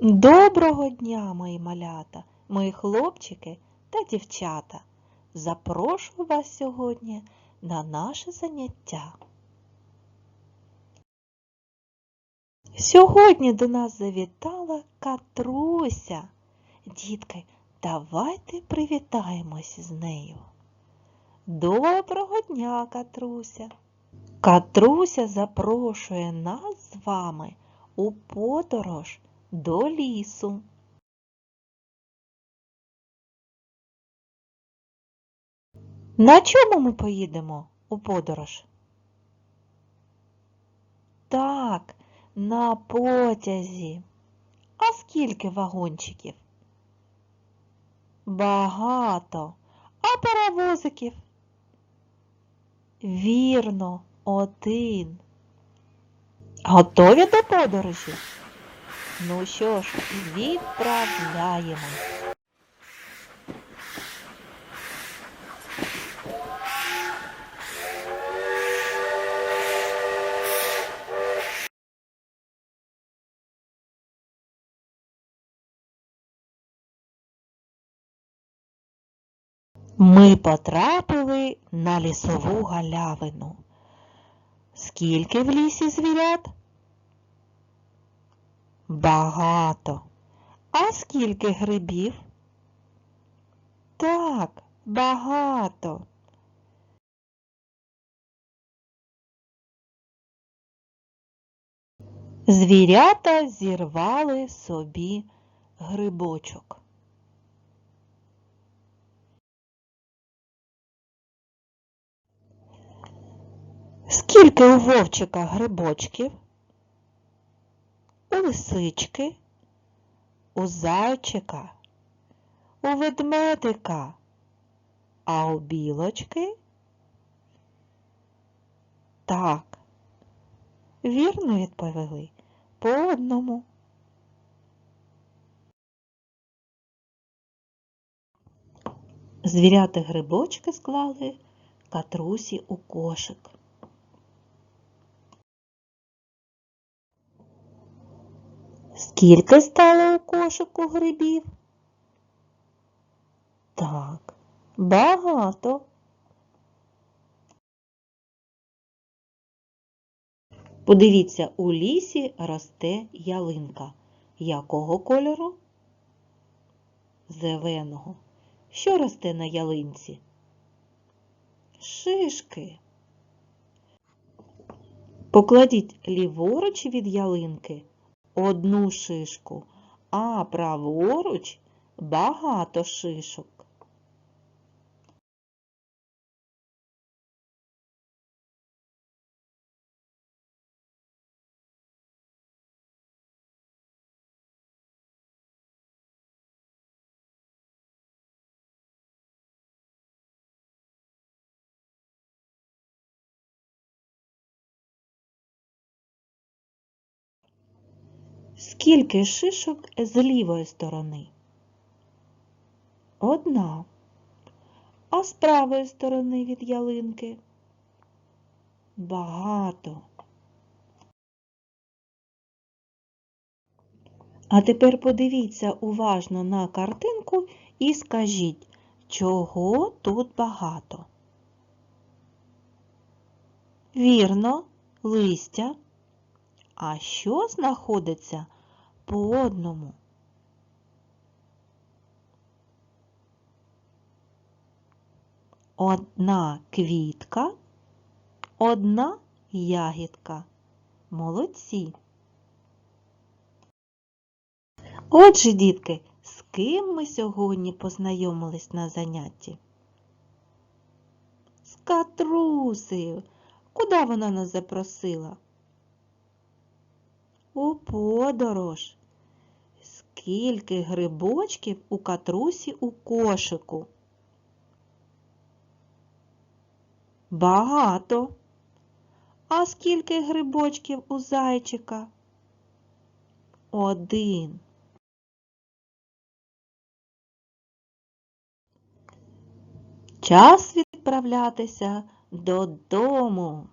Доброго дня, мої малята, мої хлопчики та дівчата. Запрошую вас сьогодні на наше заняття. Сьогодні до нас завітала Катруся. Дітки, давайте привітаємось з нею. Доброго дня, Катруся! Катруся запрошує нас з вами у подорож до лісу. На чому ми поїдемо у подорож? Так, на потязі. А скільки вагончиків? Багато. А паровозиків? Вірно, один. Готові до подорожі? Ну що ж, відправляємо. Ми потрапили на лісову галявину. Скільки в лісі звірят? Багато. А скільки грибів? Так, багато. Звірята зірвали собі грибочок. Скільки у вовчика грибочків? Лисички, у зайчика, у ведмедика, а у білочки? Так, вірно відповіли по одному. Звіряти грибочки склали катрусі у кошик. Скільки стало у кошику грибів? Так, багато. Подивіться, у лісі росте ялинка. Якого кольору? Зеленого. Що росте на ялинці? Шишки. Покладіть ліворуч від ялинки одну шишку, а праворуч багато шишок. Скільки шишок з лівої сторони? Одна. А з правої сторони від ялинки? Багато. А тепер подивіться уважно на картинку і скажіть, чого тут багато? Вірно, листя. А що знаходиться по одному? Одна квітка, одна ягідка. Молодці. Отже, дітки, з ким ми сьогодні познайомились на занятті? З Катрусею. Куди вона нас запросила? У подорож. Скільки грибочків у катрусі у кошику? Багато. А скільки грибочків у зайчика? Один. Час відправлятися додому.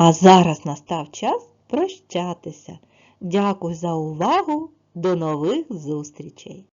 А зараз настав час прощатися. Дякую за увагу. До нових зустрічей!